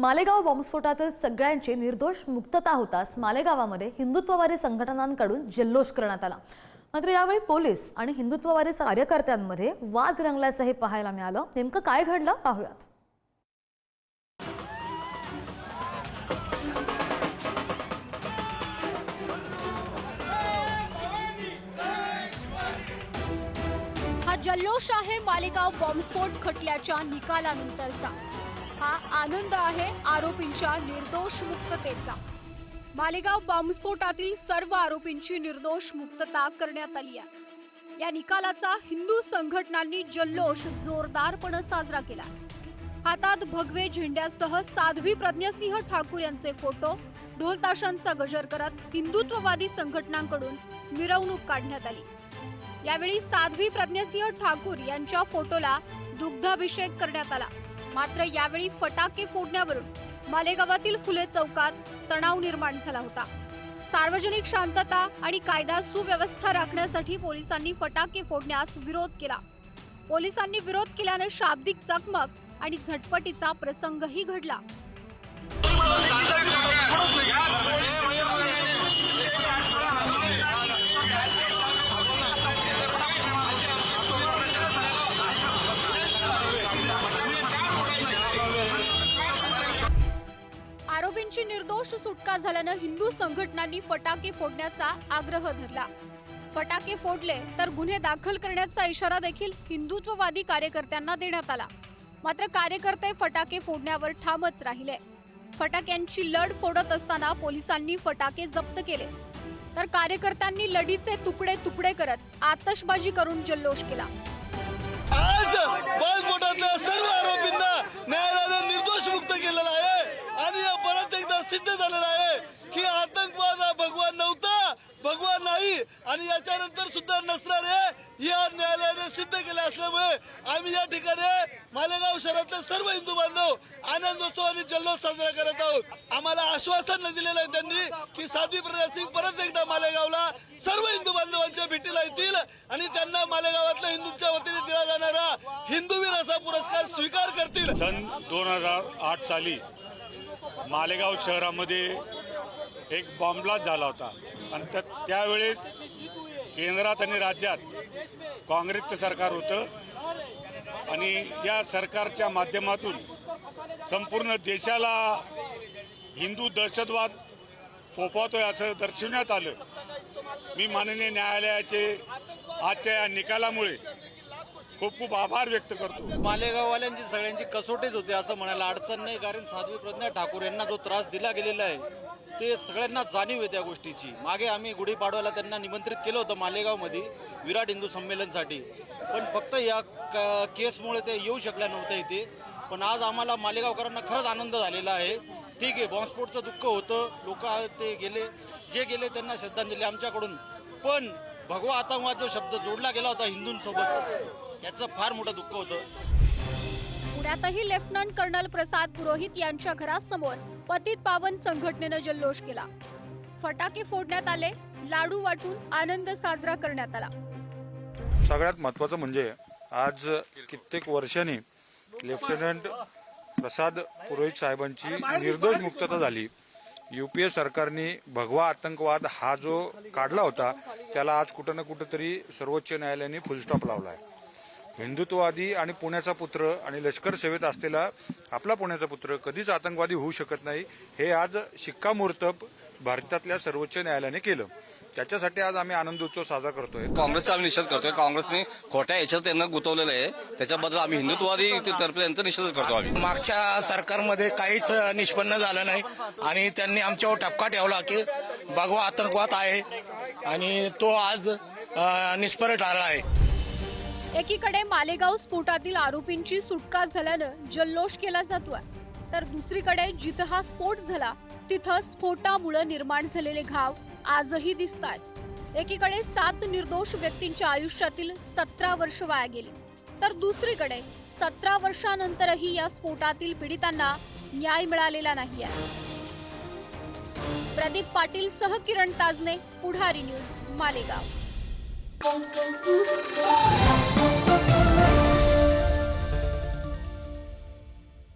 मालेगाव बॉम्बस्फोटातील सगळ्यांची निर्दोष मुक्तता होताच मालेगावामध्ये हिंदुत्ववादी संघटनांकडून जल्लोष करण्यात आला. मात्र यावेळी पोलीस आणि हिंदुत्ववादी कार्यकर्त्यांमध्ये वाद रंगल्याचं हे पाहायला मिळालं. नेमकं काय घडलं पाहूयात. हा जल्लोष आहे मालेगाव बॉम्बस्फोट खटल्याच्या निकालानंतरचा. हा आनंद आहे आरोपींच्या निर्दोष मुक्ततेचा मालेगाव बॉम्बस्फोटातील सर्व आरोपींची निर्दोष मुक्तता करण्यात आली आहे. या निकालाचा हिंदू संघटनांनी जल्लोष जोरदारपणे साजरा केला. हातात भगवे झेंड्यासह साध्वी प्रज्ञासिंह ठाकूर यांचे फोटो ढोल ताशांचा गजर करत हिंदुत्ववादी संघटनांकडून मिरवणूक काढण्यात आली. यावेळी साध्वी प्रज्ञासिंह ठाकूर यांच्या फोटोला दुग्धाभिषेक करण्यात आला. मात्र यावेळी फटाके फोडण्यावरून मालेगावातील फुले चौकात तणाव निर्माण झाला होता. सार्वजनिक शांतता आणि कायदा सुव्यवस्था राखण्यासाठी पोलिसांनी फटाके फोडण्यास विरोध केला. पोलिसांनी विरोध केल्याने शाब्दिक चकमक आणि झटपटीचा प्रसंगही घडला. आरोपींची सुटका झाल्यानं हिंदू संघटनांनी फटाके फोडण्याचा आग्रह धरला. फटाके फोडले तर गुन्हे दाखल करण्याचा इशारा देखील हिंदुत्ववादी कार्यकर्त्यांना देण्यात आला. मात्र कार्यकर्ते फटाके फोडण्यावर ठामच राहिले. फटाक्यांची लढ फोडत असताना पोलिसांनी फटाके जप्त केले. तर कार्यकर्त्यांनी लढीचे तुकडे तुकडे करत आतषबाजी करून जल्लोष केला. आज सर्व आरोपींना न्यायालयाने निर्दोष मुक्त केलेला आहे आणि या परत एकदा सिद्ध झालेलं आहे की आतंकवाद हा भगवान नव्हता भगवान नाही आणि याच्यानंतर सुद्धा नसणार आहे या न्यायालयाने सिद्ध केले असल्यामुळे आम्ही या ठिकाणी मालेगाव शहरातले सर्व हिंदू बांधव आनंदोत्सव आणि जल्लोष साजरा करत आहोत. आम्हाला आश्वासन दिलेलं आहे त्यांनी की साध्वी प्रसाद सिंग परत एकदा मालेगावला सर्व हिंदू बांधवांच्या भेटीला येतील आणि त्यांना मालेगावातल्या हिंदूंच्या वतीने दिला जाणारा हिंदूवीर असा पुरस्कार स्वीकार करतील. सन दोन हजार आठ साली मालेगाव शहरामध्ये एक बॉम्ब झाला होता. आणि त्या त्यावेळेस केंद्रात आणि राज्यात काँग्रेसचं सरकार होतं. आणि या सरकारच्या माध्यमातून संपूर्ण देशाला हिंदू दहशतवाद फोफवतोय असं दर्शवण्यात आलं. मी माननीय न्यायालयाचे आजच्या या निकालामुळे खूप खूप आभार व्यक्त करतो. मालेगाववाल्यांची सगळ्यांची कसोटीच होते असं म्हणायला अडचण नाही कारण साध्वी प्रज्ञा ठाकूर यांना जो त्रास दिला गेलेला आहे ते सगळ्यांना जाणीव आहे त्या गोष्टीची. मागे आम्ही गुढीपाडव्याला त्यांना निमंत्रित केलं होतं मालेगावमध्ये विराट हिंदू संमेलनसाठी. पण फक्त या क- केसमुळे ते येऊ शकल्या नव्हत्या इथे. पण आज आम्हाला मालेगावकरांना खरंच आनंद झालेला आहे. ठीक आहे बॉम्बस्फोटचं दुःख होतं लोक ते गेले जे गेले त्यांना श्रद्धांजली आमच्याकडून. पण भगवा आतंकवाद जो शब्द जोडला गेला होता हिंदूंसोबत त्याचं फार मोठं दुःख होतं. पुण्यातही लेफ्टनंट कर्नल प्रसाद पुरोहित यांच्या घरासमोर पतित पावन संघटनेनं जल्लोष केला. फटाके फोडण्यात आले लाडू वाटून आनंद साजरा करण्यात आला. सगळ्यात महत्त्वाचं म्हणजे आज कित्येक वर्षांनी लेफ्टनंट प्रसाद पुरोहित साहेबांची निर्दोष मुक्तता झाली युपीए सरकारने भगवा आतंकवाद हा जो काढला होता त्याला आज कुठं ना कुठं तरी सर्वोच्च न्यायालयाने फुलस्टॉप लावला आहे हिंदुत्ववादी आणि पुण्याचा पुत्र आणि लष्कर सेवेत असलेला आपला पुण्याचा पुत्र कधीच आतंकवादी होऊ शकत नाही हे आज शिक्कामोर्तब भारतातल्या सर्वोच्च न्यायालयाने केलं. त्याच्यासाठी आज आम्ही आनंद उत्सव साजरा करतोय. काँग्रेसचा आम्ही निषेध करतोय. काँग्रेसने खोट्या याच्यात त्यांना गुंतवलेलं आहे. त्याच्याबद्दल आम्ही हिंदुत्ववादी तर्फे त्यांचा निषेध करतो आम्ही. मागच्या सरकारमध्ये काहीच निष्पन्न झालं नाही आणि त्यांनी आमच्यावर टपका ठेवला की भगवा आतंकवाद आहे आणि तो आज निष्फळ ठरला आहे. एकीकडे मालेगाव स्फोटातील आरोपींची सुटका झाल्यानं जल्लोष केला जातोय. तर दुसरीकडे जिथं हा स्फोट झाला तिथं स्फोटामुळे निर्माण झालेले घाव आजही दिसत आहेत एकीकडे सात निर्दोष व्यक्तींच्या आयुष्यातील सतरा वर्ष वाया गेली. तर दुसरीकडे सतरा वर्षानंतरही या स्फोटातील पीडितांना न्याय मिळालेला नाही आहे. प्रदीप पाटील सह Kiran Tajne Pudhari news Malegaon. Thank you.